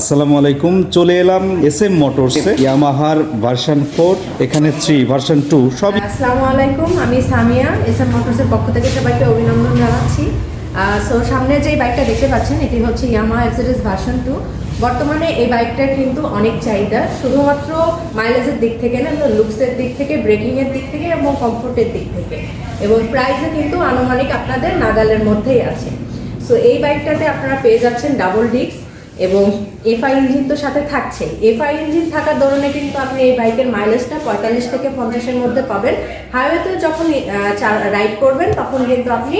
আসসালামু আলাইকুম চলে এলাম এস এম মোটরসে ইয়ামাহার ভার্সন ফোর এখানে থ্রি ভার্সন টু সবই আসসালামু আলাইকুম আমি সামিয়া এস এম মোটরসের পক্ষ থেকে সবাইকে অভিনন্দন জানাচ্ছি। সো সামনে যে বাইকটা দেখতে পাচ্ছেন এটি হচ্ছে ইয়ামা এক্সিডিস ভার্সন টু বর্তমানে এই বাইকটার কিন্তু অনেক চাহিদা শুধুমাত্র মাইলেজের দিক থেকে না লুকসের দিক থেকে ব্রেকিংয়ের দিক থেকে এবং কমফোর্টের দিক থেকে। এবং প্রাইসে কিন্তু আনুমানিক আপনাদের নাগালের মধ্যেই আছে। সো এই বাইকটাতে আপনারা পেয়ে যাচ্ছেন ডাবল ডিস্ক এবং এফআই ইঞ্জিন তো সাথে থাকছে। এফআই ইঞ্জিন থাকার দরুনে কিন্তু আপনি এই বাইকের মাইলেজটা পঁয়তাল্লিশ থেকে পঞ্চাশের মধ্যে পাবেন। হাইওয়েতে যখন রাইড করবেন, তখন কিন্তু আপনি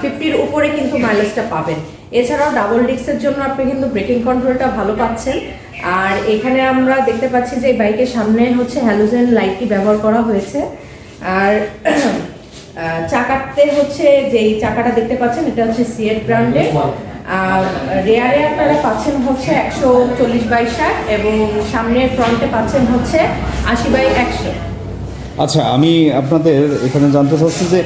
ফিফটির উপরে কিন্তু মাইলেজটা পাবেন। এছাড়াও ডাবল ডিস্কের জন্য আপনি কিন্তু ব্রেকিং কন্ট্রোলটা ভালো পাচ্ছেন। আর এখানে আমরা দেখতে পাচ্ছি যে বাইকের সামনে হচ্ছে হ্যালোজেন লাইটটি ব্যবহার করা হয়েছে। আর চাকাতে হচ্ছে যেই চাকাটা দেখতে পাচ্ছেন, এটা হচ্ছে সিয়েট ব্র্যান্ডের রেয়ারে আপনারা পাচ্ছেন হচ্ছে একশো চল্লিশ বাই ষাট এবং সামনের ফ্রন্টে পাচ্ছেন হচ্ছে আশি বাই একশো। আচ্ছা আমি আপনাদের এখানে জানতে চাচ্ছি যে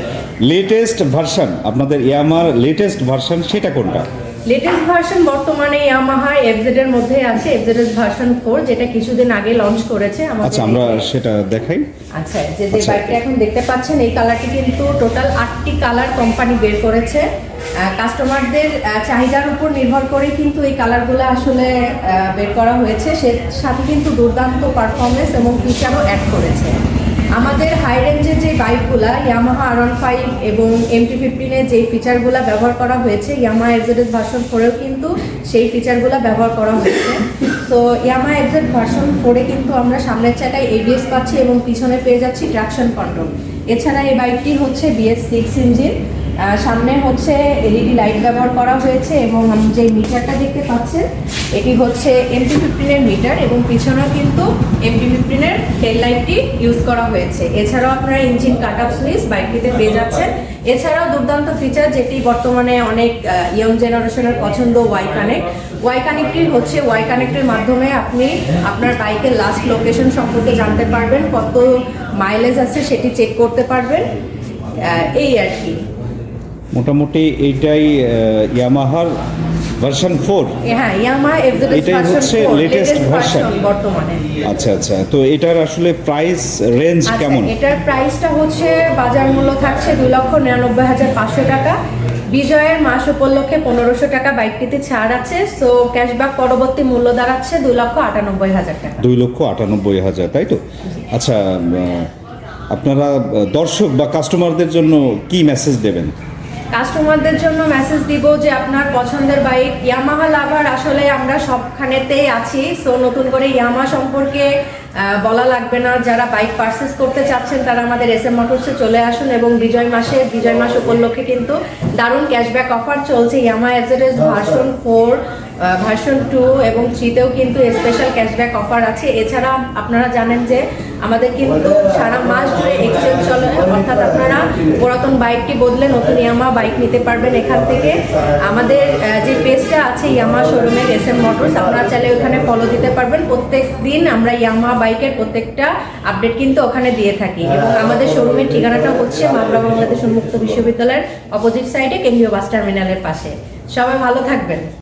লেটেস্ট ভার্সন আপনাদের ইয়ামার লেটেস্ট ভার্সন সেটা কোনটা? লেটেস্ট ভার্সন বর্তমানে ইয়ামাহা এফজেড এর মধ্যে আছে এফজেড এর ভার্সন ফোর যেটা কিছুদিন আগে লঞ্চ করেছে আমাদের আচ্ছা আমরা সেটা দেখাই। আচ্ছা যে যে আচ্ছা। বাইকটা এখন দেখতে পাচ্ছেন এই কালারটি কিন্তু টোটাল আটটি কালার কোম্পানি বের করেছে। কাস্টমারদের চাহিদার উপর নির্ভর করে কিন্তু এই কালারগুলো আসলে বের করা হয়েছে। সে সাথে কিন্তু দুর্দান্ত পারফরমেন্স এবং ফিচারও অ্যাড করেছে। আমাদের হাই রেঞ্জের যে বাইকগুলা ইয়ামাহা আর ওয়ান ফাইভ এবং এমটি ফিফটিনের যে ফিচারগুলো ব্যবহার করা হয়েছে ইয়ামাহা এক্সেডেস ভার্সন ফোরেও কিন্তু সেই ফিচারগুলো ব্যবহার করা হয়েছে। তো ইয়ামাহা এক্সেড ভার্সন ফোরে কিন্তু আমরা সামনের চাকায় এবিএস পাচ্ছি এবং পিছনে পেয়ে যাচ্ছি ট্রাকশন কন্ট্রোল এছাড়া এই বাইকটি হচ্ছে বিএস সিক্স ইঞ্জিন সামনে হচ্ছে এলইডি লাইট ব্যবহার করা হয়েছে এবং যে মিটারটা দেখতে পাচ্ছেন, এটি হচ্ছে এমটি ফিফটিনের মিটার এবং পিছনেও কিন্তু এমটি ফিফটিনের টেল লাইটটি ইউজ করা হয়েছে। এছাড়াও আপনারা ইঞ্জিন কাট আপ সুইচ বাইকটিতে পেয়ে যাচ্ছেন। এছাড়াও দুর্দান্ত ফিচার যেটি বর্তমানে অনেক ইয়ং জেনারেশনের পছন্দ ওয়াই কানেক্ট ওয়াই কানেক্টটি হচ্ছে ওয়াই কানেক্টের মাধ্যমে আপনি আপনার বাইকের লাস্ট লোকেশন সম্পর্কে জানতে পারবেন, কত মাইলেজ আছে সেটি চেক করতে পারবেন। এই আর কি। মোটামুটি এইটাই ইয়ামাহার ভার্সন ফোর হ্যাঁ এটাই ভার্সন হচ্ছে 4 latest latest version। version বর্তমানে। আচ্ছা আচ্ছা তো এটার আসলে প্রাইস রেঞ্জ আচ্ছা কেমন? এটার প্রাইসটা হচ্ছে বাজার মূল্য থাকছে দুই লক্ষ নিরানব্বই হাজার পাঁচশো টাকা। বিজয়ের মাস উপলক্ষে পনেরোশো টাকা বাইকটিতে ছাড় আছে সো ক্যাশব্যাক পরবর্তী মূল্য দাঁড়াচ্ছে দুই লক্ষ আটানব্বই হাজার টাকা। দুই লক্ষ আটানব্বই হাজার তাই তো? আচ্ছা আপনারা দর্শক বা কাস্টমারদের জন্য কি মেসেজ দেবেন? কাস্টমারদের জন্য মেসেজ দিব যে আপনার পছন্দের বাইক ইয়ামাহা লাভার আসলে আমরা সবখানেতেই আছি। সো নতুন করে ইয়ামা সম্পর্কে বলা লাগবে না। যারা বাইক পারচেস করতে চাচ্ছেন, তারা আমাদের এস এম মোটরসে চলে আসুন এবং বিজয় মাসে, বিজয় মাস উপলক্ষে কিন্তু দারুণ ক্যাশব্যাক অফার চলছে। Yamaha FZS version four version two এবং থ্রিতেও কিন্তু স্পেশাল ক্যাশব্যাক অফার আছে। এছাড়া আপনারা জানেন যে আমাদের কিন্তু সারা মাস জুড়ে এক্সচেঞ্জ চলে। অর্থাৎ আপনারা পুরাতন বাইকটি বদলে নতুন ইয়ামা বাইক নিতে পারবেন এখান থেকে। আমাদের যে পেজটা আছে ইয়ামা শোরুমের এস এম মোটরস, আপনারা চাইলে ওখানে ফলো দিতে পারবেন। প্রত্যেক দিন আমরা ইয়ামা বাইকের প্রত্যেকটা আপডেট কিন্তু ওখানে দিয়ে থাকি। এবং আমাদের শোরুমের ঠিকানাটা হচ্ছে মামলা বাংলাদেশ উন্মুক্ত বিশ্ববিদ্যালয়ের অপোজিট সাইডে কেন্দ্রীয় বাস টার্মিনালের পাশে। সবাই ভালো থাকবেন।